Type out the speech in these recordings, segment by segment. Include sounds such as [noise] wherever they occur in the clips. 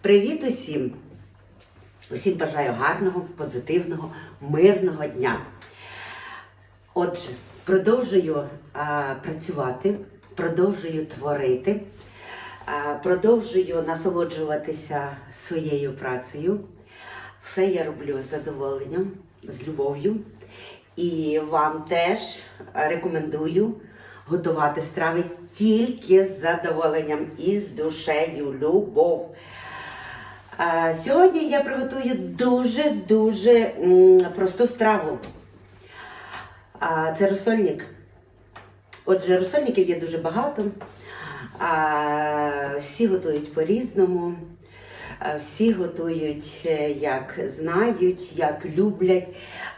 Привіт усім! Усім бажаю гарного, позитивного, мирного дня. Отже, продовжую а, працювати, продовжую творити, а, продовжую насолоджуватися своєю працею. Все я роблю з задоволенням, з любов'ю. І вам теж рекомендую готувати страви тільки з задоволенням і з душею, любов. Сьогодні я приготую дуже-дуже просту страву. Це розсольник. Отже, розсольників є дуже багато. Всі готують по-різному. Всі готують е, як знають, як люблять.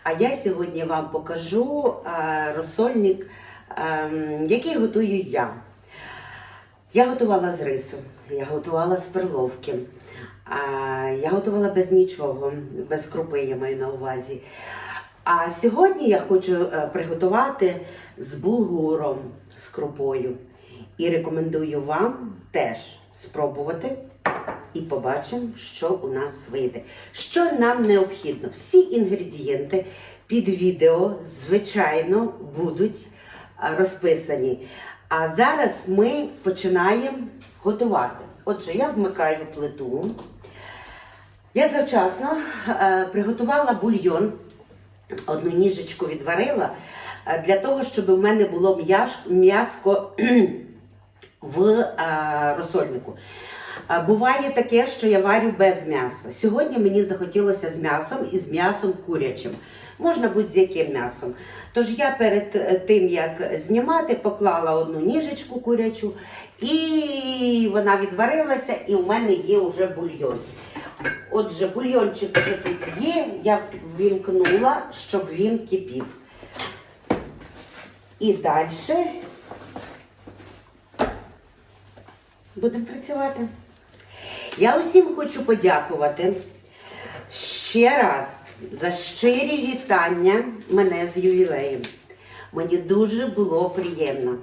А я сьогодні вам покажу розсольник, який готую я. Я готувала з рису, я готувала з перловки, я готувала без нічого, без крупи я маю на увазі. А сьогодні я хочу е, приготувати з булгуром, з крупою. І рекомендую вам теж спробувати і побачимо, що у нас вийде. Що нам необхідно? Всі інгредієнти під відео, звичайно, будуть а, розписані. А зараз ми починаємо готувати. Отже, я вмикаю плиту. Я завчасно е, приготувала бульйон, одну ніжечку відварила е, для того, щоб у мене було м'яско [clears throat] в е, розсольнику. Буває таке, що я варю без м'яса. Сьогодні мені захотілося з м'ясом і з м'ясом курячим. Можна будь з яким м'ясом. Тож я перед тим, як знімати, поклала одну ніжечку курячу, і вона відварилася, і у мене є вже бульйон. Отже, бульйончик тут є, я ввімкнула, щоб він кипів. І далі будемо працювати. Я усім хочу подякувати ще раз за щирі вітання мене з ювілеєм. Мені дуже було приємно.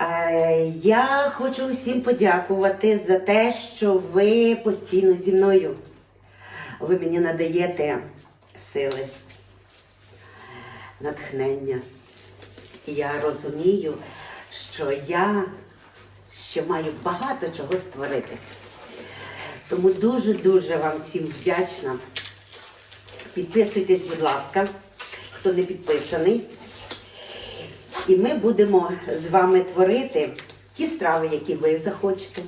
Е, Я хочу усім подякувати за те, що ви постійно зі мною. Ви мені надаєте сили, натхнення. Я розумію, що я ще маю багато чого створити. Тому дуже-дуже вам всім вдячна. Підписуйтесь, будь ласка, хто не підписаний. І ми будемо з вами творити ті страви, які ви захочете,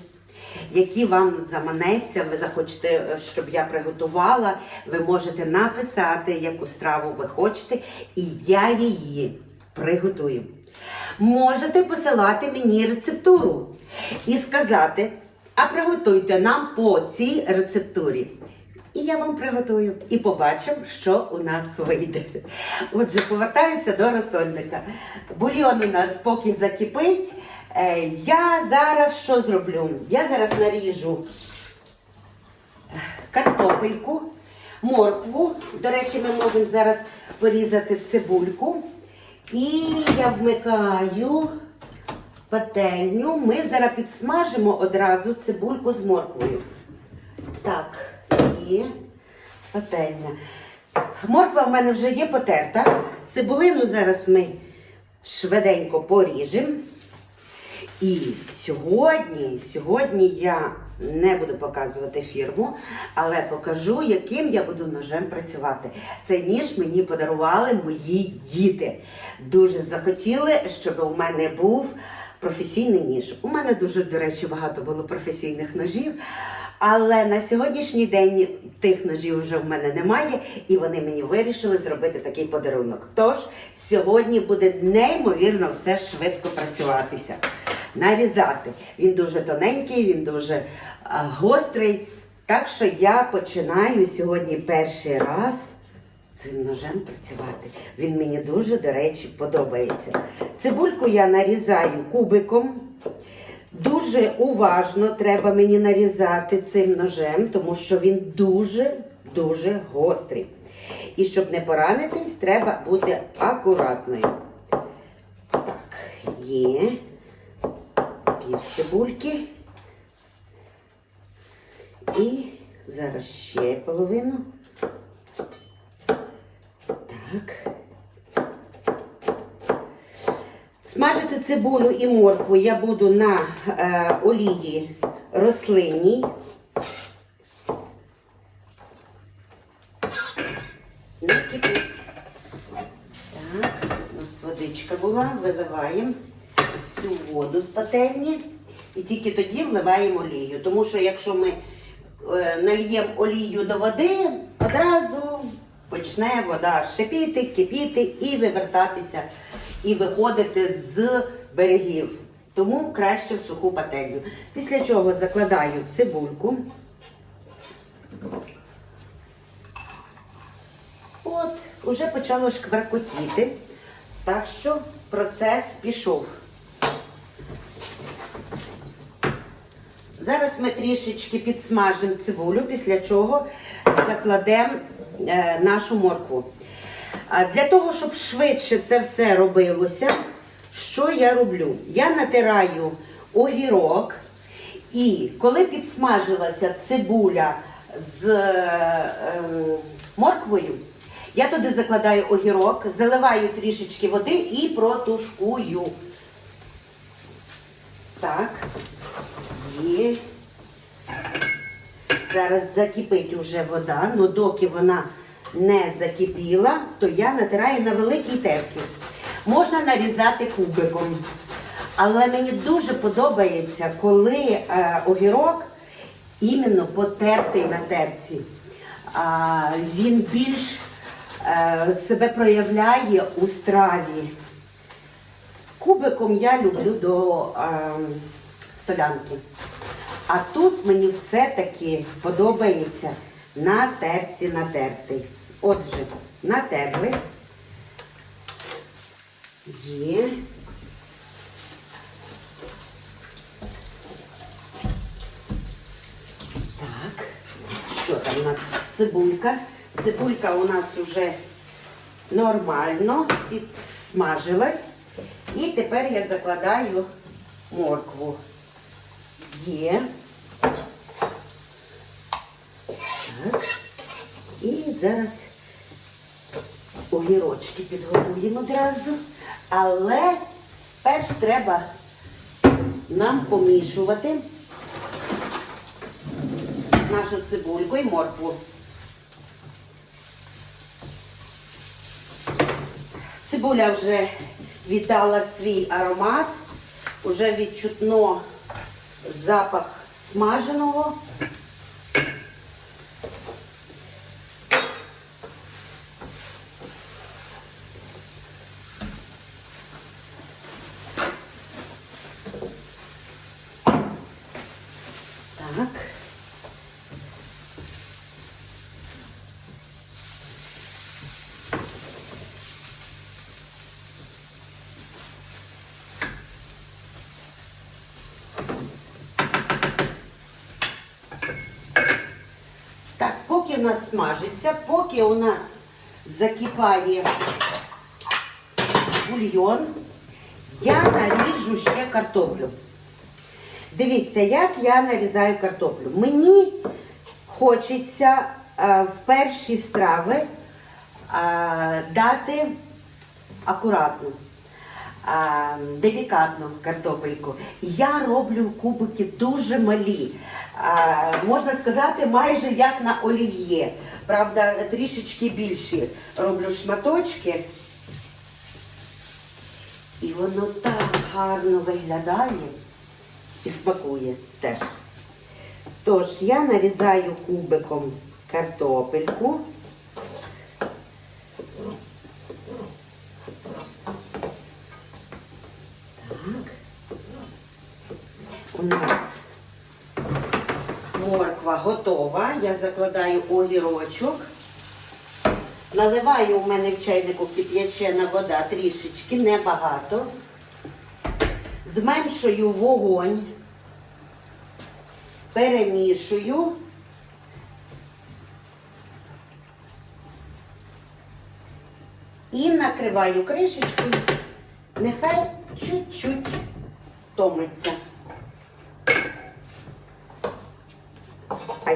які вам заманеться, ви захочете, е, щоб я приготувала. Ви можете написати, яку страву ви хочете, і я її приготую. Можете посилати мені рецептуру і сказати, а приготуйте нам по цій рецептурі. І я вам приготую і побачимо, що у нас вийде. Отже, повертаюся до розсольника. Бульйон у нас поки закипить. Е, Я зараз що зроблю? Я зараз наріжу е, картопельку, моркву. До речі, ми можемо зараз порізати цибульку. І я вмикаю пательню. Ми зараз підсмажимо одразу цибульку з морквою. Так, є пательня. Морква в мене вже є потерта. Цибулину зараз ми швиденько поріжемо. І сьогодні, сьогодні я не буду показувати фірму, але покажу, яким я буду ножем працювати. Цей ніж мені подарували мої діти. Дуже захотіли, щоб у мене був професійний ніж. У мене дуже, до речі, багато було професійних ножів. Але на сьогоднішній день тих ножів вже в мене немає, і вони мені вирішили зробити такий подарунок. Тож сьогодні буде неймовірно все швидко працюватися. Нарізати. Він дуже тоненький, він дуже а, гострий. Так що я починаю сьогодні перший раз цим ножем працювати. Він мені дуже, до речі, подобається. Цибульку я нарізаю кубиком. Дуже уважно треба мені нарізати цим ножем, тому що він дуже-дуже гострий. І щоб не поранитись, треба бути акуратною. Так, є пів цибульки. І зараз ще половину. Так. Смажити цибулю і моркву я буду на е, олії рослинній. Не кипить. Так, у нас водичка була, виливаємо всю воду з пательні і тільки тоді вливаємо олію. Тому що якщо ми е, нальємо олію до води, одразу почне вода шипіти, кипіти і вивертатися, і виходити з берегів. Тому краще в суху пательню. Після чого закладаю цибульку. От, уже почало шкваркотіти. Так що процес пішов. Зараз ми трішечки підсмажимо цибулю, після чого закладемо е, нашу моркву. Для того, щоб швидше це все робилося, що я роблю? Я натираю огірок, і коли підсмажилася цибуля з е, ем, морквою, я туди закладаю огірок, заливаю трішечки води і протушкую. Так. Є. Зараз закипить уже вода, але доки вона не закипіла, то я натираю на великій терці. Можна нарізати кубиком. Але мені дуже подобається, коли е, огірок іменно потертий на терці. А, він більш е, себе проявляє у страві. Кубиком я люблю до е, солянки. А тут мені все-таки подобається на терці натертий. Отже, натерли. Є. Так, що там у нас цибулька? Цибулька у нас вже нормально підсмажилась. І тепер я закладаю моркву. Є. Так. І зараз огірочки підготуємо одразу. Але перш треба нам помішувати нашу цибульку і моркву. Цибуля вже віддала свій аромат, вже відчутно запах смаженого. Так. Так, поки у нас смажиться, поки у нас закипає бульйон, я наріжу ще картоплю. Дивіться, як я нарізаю картоплю. Мені хочеться е, в перші страви е, дати акуратно, е, делікатно картопельку. Я роблю кубики дуже малі. Можна сказати, майже як на олів'є. Правда, трішечки більші роблю шматочки. І воно так гарно виглядає і смакує теж. Тож я нарізаю кубиком картопельку. Так. У нас морква готова. Я закладаю огірочок. Наливаю у мене в чайнику кип'ячена вода трішечки, небагато. Зменшую вогонь, перемішую. І накриваю кришечкою, нехай чуть-чуть томиться.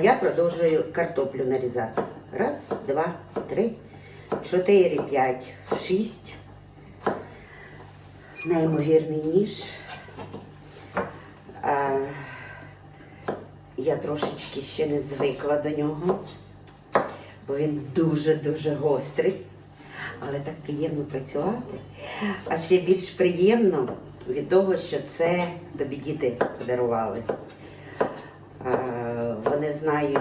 Я продовжую картоплю нарізати. Раз, два, три, чотири, п'ять, шість. Неймовірний ніж. А, я трошечки ще не звикла до нього, бо він дуже-дуже гострий. Але так приємно працювати. А ще більш приємно від того, що це тобі діти подарували. А, вони знають,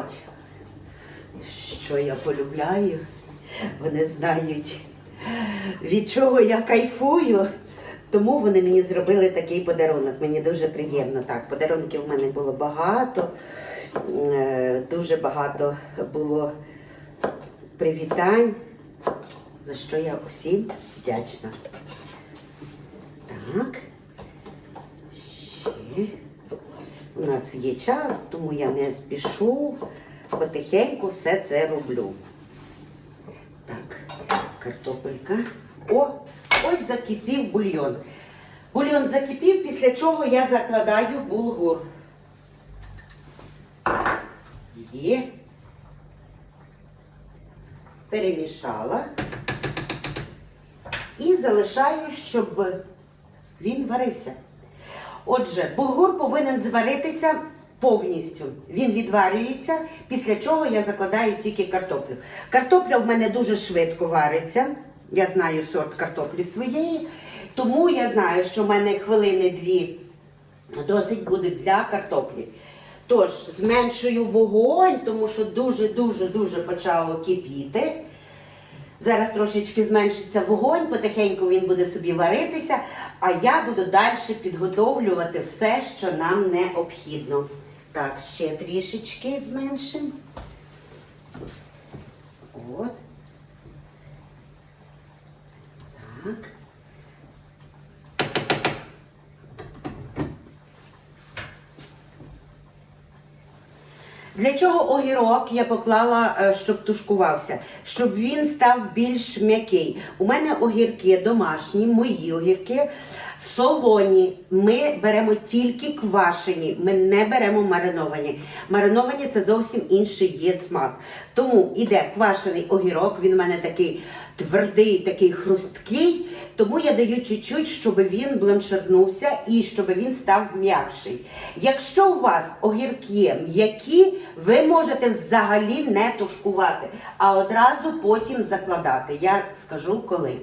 що я полюбляю. Вони знають, від чого я кайфую. Тому вони мені зробили такий подарунок. Мені дуже приємно. Так, подарунків в мене було багато. Е, Дуже багато було привітань, за що я усім вдячна. Так. Ще. У нас є час, тому я не спішу. Потихеньку все це роблю. Так, картопелька. О, ось закипів бульйон. Бульйон закипів, після чого я закладаю булгур. Є. Перемішала. І залишаю, щоб він варився. Отже, булгур повинен зваритися повністю. Він відварюється, після чого я закладаю тільки картоплю. Картопля в мене дуже швидко вариться. Я знаю сорт картоплі своєї, тому я знаю, що в мене хвилини-дві досить буде для картоплі. Тож, зменшую вогонь, тому що дуже-дуже дуже почало кипіти. Зараз трошечки зменшиться вогонь, потихеньку він буде собі варитися, а я буду далі підготовлювати все, що нам необхідно. Так, ще трішечки зменшимо. От. Так. Для чого огірок я поклала, е, щоб тушкувався, щоб він став більш м'який. У мене огірки домашні, мої огірки солоні. Ми беремо тільки квашені, ми не беремо мариновані. Мариновані це зовсім інший є смак. Тому іде квашений огірок, він у мене такий твердий, такий хрусткий. Тому я даю чуть-чуть, щоб він бланширнувся і щоб він став м'якший. Якщо у вас огірки м'які, ви можете взагалі не тушкувати, а одразу потім закладати. Я скажу коли.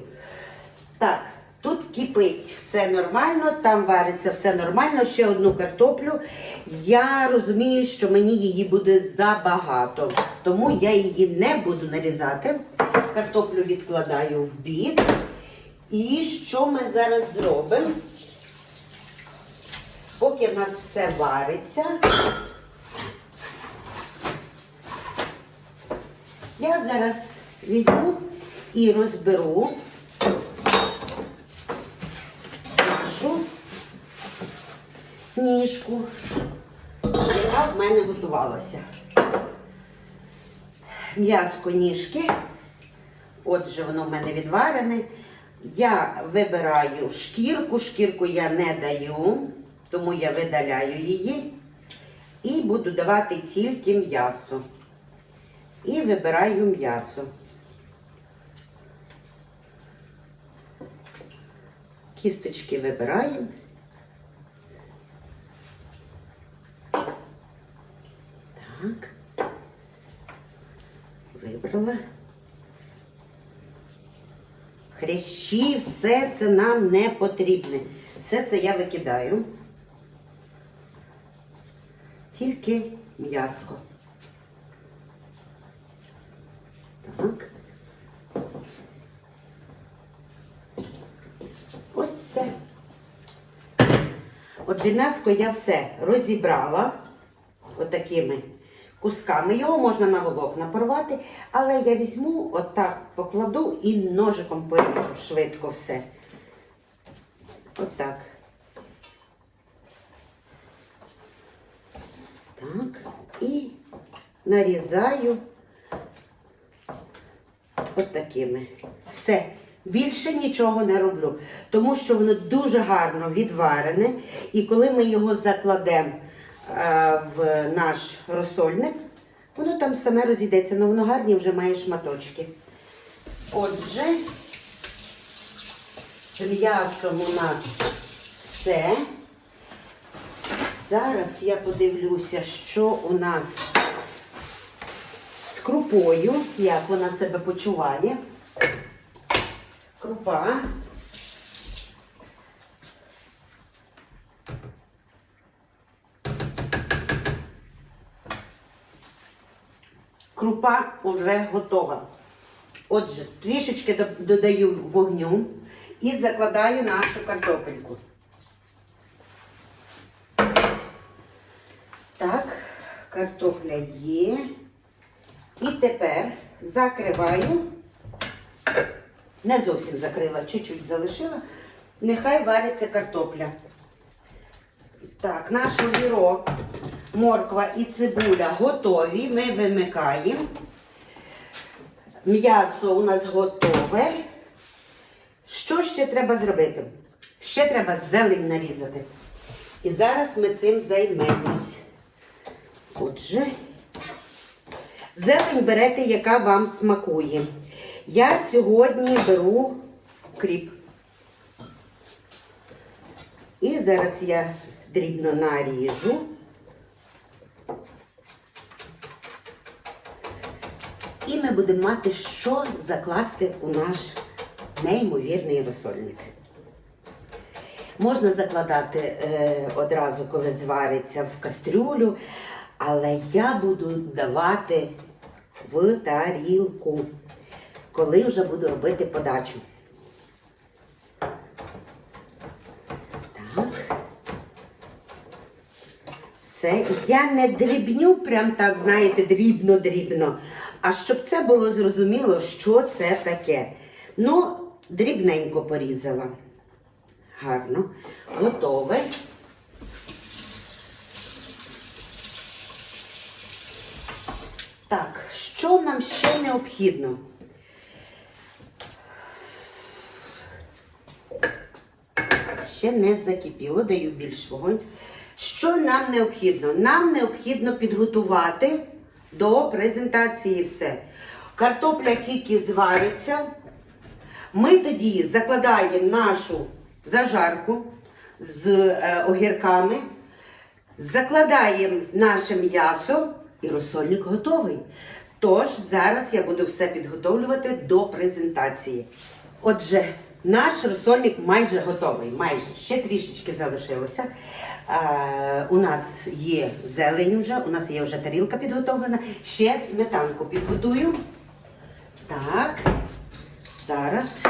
Так, тут кипить все нормально, там вариться все нормально. Ще одну картоплю. Я розумію, що мені її буде забагато, тому я її не буду нарізати. Картоплю відкладаю в бік. І що ми зараз зробимо? Поки в нас все вариться, я зараз візьму і розберу нашу ніжку, яка в мене готувалася. М'яско ніжки. Отже, воно в мене відварене. Я вибираю шкірку, шкірку я не даю, тому я видаляю її. І буду давати тільки м'ясо. І вибираю м'ясо. Кісточки вибираємо. Так. Вибрала. Хрящі, все це нам не потрібне. Все це я викидаю. Тільки м'яско. Так. Ось все. Отже, м'яско я все розібрала отакими кусками. Його можна на волокна порвати, але я візьму, отак покладу і ножиком поріжу швидко все. Отак. Так. І нарізаю отакими. Все. Більше нічого не роблю, тому що воно дуже гарно відварене. І коли ми його закладемо в наш розсольник, Воно там саме розійдеться, але воно гарні вже має шматочки. Отже, з м'ясом у нас все. Зараз я подивлюся, що у нас з крупою, як вона себе почуває. Крупа. Крупа вже готова. Отже, трішечки додаю вогню і закладаю нашу картопельку. Так, картопля є. І тепер закриваю. Не зовсім закрила, чуть-чуть залишила. Нехай вариться картопля. Так, наш огірок, морква і цибуля готові. Ми вимикаємо. М'ясо у нас готове. Що ще треба зробити? Ще треба зелень нарізати. І зараз ми цим займемось. Отже, зелень берете, яка вам смакує. Я сьогодні беру кріп. І зараз я дрібно наріжу. І ми будемо мати, що закласти у наш неймовірний розсольник. Можна закладати е, одразу, коли звариться в кастрюлю, але я буду давати в тарілку, коли вже буду робити подачу. Все. Я не дрібню, прям так, знаєте, дрібно-дрібно. А щоб це було зрозуміло, що це таке. Ну, дрібненько порізала. Гарно. Готове. Так, що нам ще необхідно? Ще не закипіло, даю більш вогонь. Що нам необхідно? Нам необхідно підготувати до презентації все. Картопля тільки звариться. Ми тоді закладаємо нашу зажарку з е, огірками, закладаємо наше м'ясо і розсольник готовий. Тож зараз я буду все підготовлювати до презентації. Отже, наш розсольник майже готовий. Майже ще трішечки залишилося. Е, у нас є зелень вже, у нас є вже тарілка підготовлена. Ще сметанку підготую. Так, зараз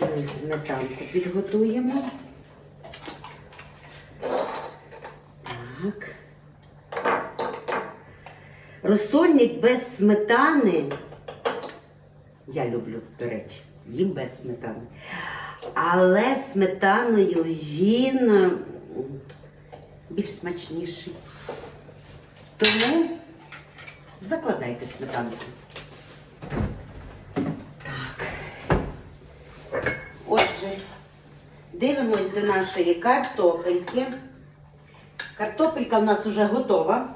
ми сметанку підготуємо. Так. Розсольник без сметани. Я люблю, до речі, їм без сметани. Але сметаною він більш смачніший. Тому закладайте сметанку. Так. Отже, дивимось до нашої картопельки. Картопелька в нас вже готова.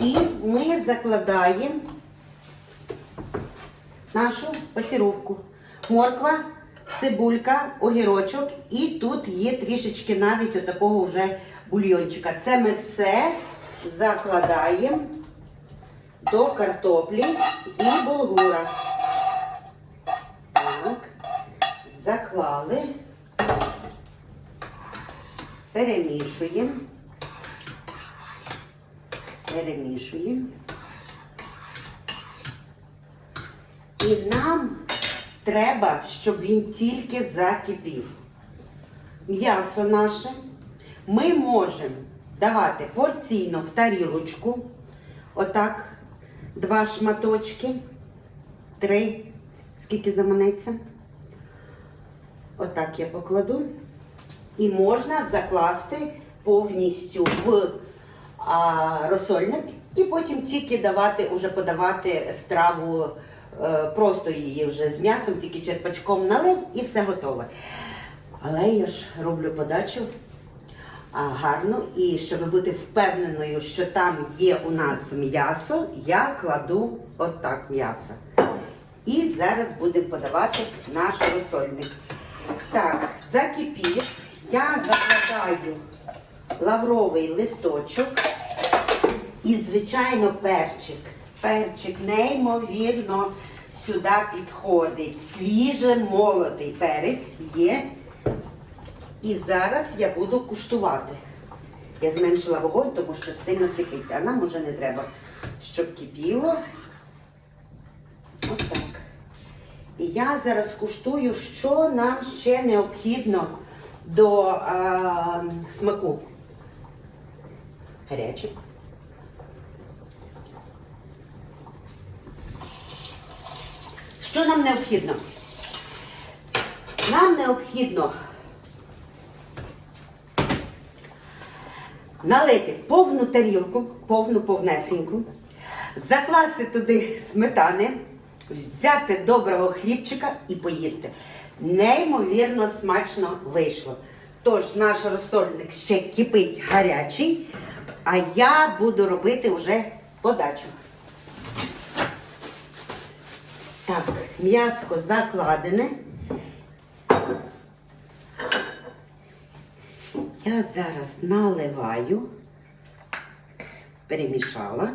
І ми закладаємо нашу пасіровку. Морква, цибулька, огірочок і тут є трішечки навіть отакого вже бульйончика. Це ми все закладаємо до картоплі і булгура. Так, заклали, перемішуємо. Перемішуємо. І нам треба, щоб він тільки закипів. М'ясо наше ми можемо давати порційно в тарілочку. Отак, два шматочки, три. Скільки заманеться? Отак я покладу. І можна закласти повністю в а, розсольник і потім тільки давати, уже подавати страву, просто її вже з м'ясом, тільки черпачком налив і все готове. Але я ж роблю подачу. а, гарно. І щоб бути впевненою, що там є у нас м'ясо, я кладу отак м'ясо. І зараз будемо подавати наш розсольник. Так, закипів. Я закладаю лавровий листочок і, звичайно, перчик. Перчик неймовірно сюди підходить. Свіже молотий перець є. І зараз я буду куштувати. Я зменшила вогонь, тому що сильно кипить. А нам уже не треба, щоб кипіло. Отак. І я зараз куштую, що нам ще необхідно до а, смаку. Гаряче. Що нам необхідно? Нам необхідно налити повну тарілку, повну повнесеньку, закласти туди сметани, взяти доброго хлібчика і поїсти. Неймовірно смачно вийшло. Тож наш розсольник ще кипить гарячий, а я буду робити вже подачу. Так, м'яско закладене. Я зараз наливаю, перемішала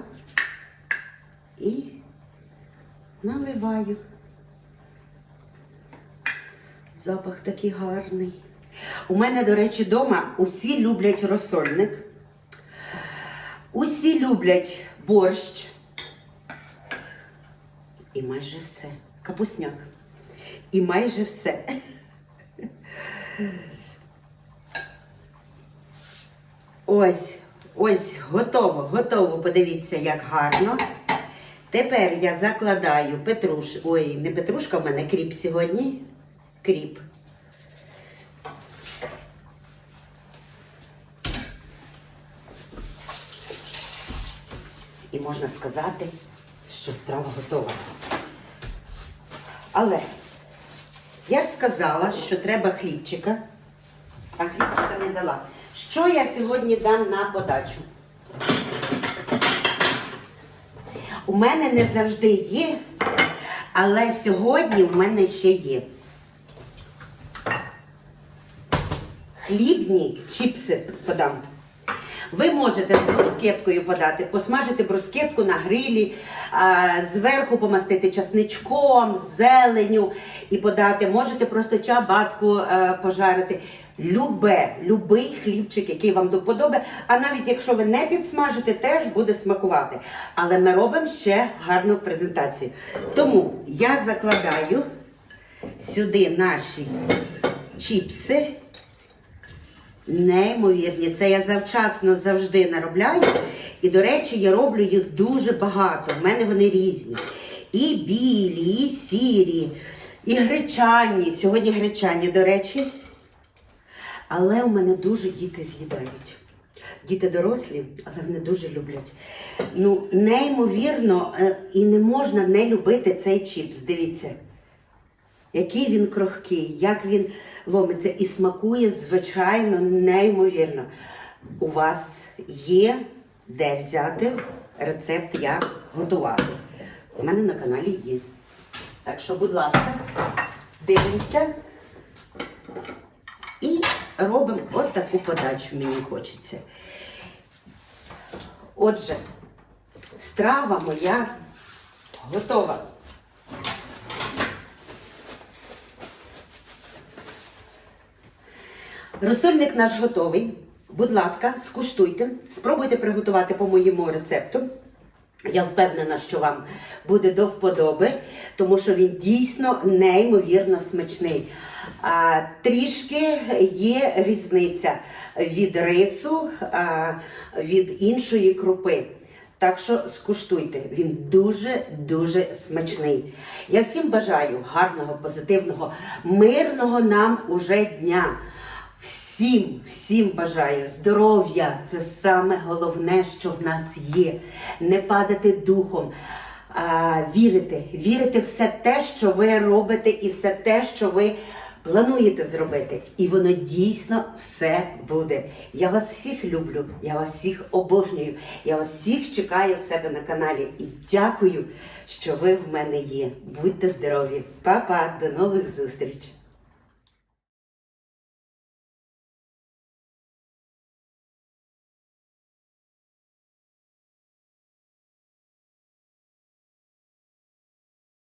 і наливаю. Запах такий гарний. У мене, до речі, вдома усі люблять розсольник. Усі люблять борщ. І майже все. Капусняк. І майже все. Ось, ось, готово, готово. Подивіться, як гарно. Тепер я закладаю петруш. Ой, не петрушка, в мене кріп сьогодні. Кріп. І можна сказати, що страва готова. Але я ж сказала, що треба хлібчика, а хлібчика не дала. Що я сьогодні дам на подачу? У мене не завжди є, але сьогодні в мене ще є. Хлібні чіпси подам. Ви можете з брускеткою подати, посмажити брускетку на грилі, зверху помастити часничком, зеленю і подати. Можете просто чабатку е, пожарити. Любе, любий хлібчик, який вам до вподоби. А навіть якщо ви не підсмажите, теж буде смакувати. Але ми робимо ще гарну презентацію. Тому я закладаю сюди наші чіпси. Неймовірні. Це я завчасно завжди наробляю. І, до речі, я роблю їх дуже багато. В мене вони різні. І білі, і сірі, і гречані. Сьогодні гречані, до речі. Але у мене дуже діти з'їдають. Діти дорослі, але вони дуже люблять. Ну, неймовірно, е, і не можна не любити цей чіпс. Дивіться який він крохкий, як він ломиться і смакує, звичайно, неймовірно. У вас є де взяти рецепт, як готувати. У мене на каналі є. Так що, будь ласка, дивимося і робимо от таку подачу, мені хочеться. Отже, страва моя готова. Розсольник наш готовий. Будь ласка, скуштуйте, спробуйте приготувати по моєму рецепту. Я впевнена, що вам буде до вподоби, тому що він дійсно неймовірно смачний. А, трішки є різниця від рису, а, від іншої крупи. Так що скуштуйте, він дуже-дуже смачний. Я всім бажаю гарного, позитивного, мирного нам уже дня. Всім, всім бажаю здоров'я. Це саме головне, що в нас є. Не падати духом, а, вірити, вірити все те, що ви робите, і все те, що ви плануєте зробити, і воно дійсно все буде. Я вас всіх люблю, я вас всіх обожнюю, я вас всіх чекаю в себе на каналі і дякую, що ви в мене є. Будьте здорові, Па-па, до нових зустріч!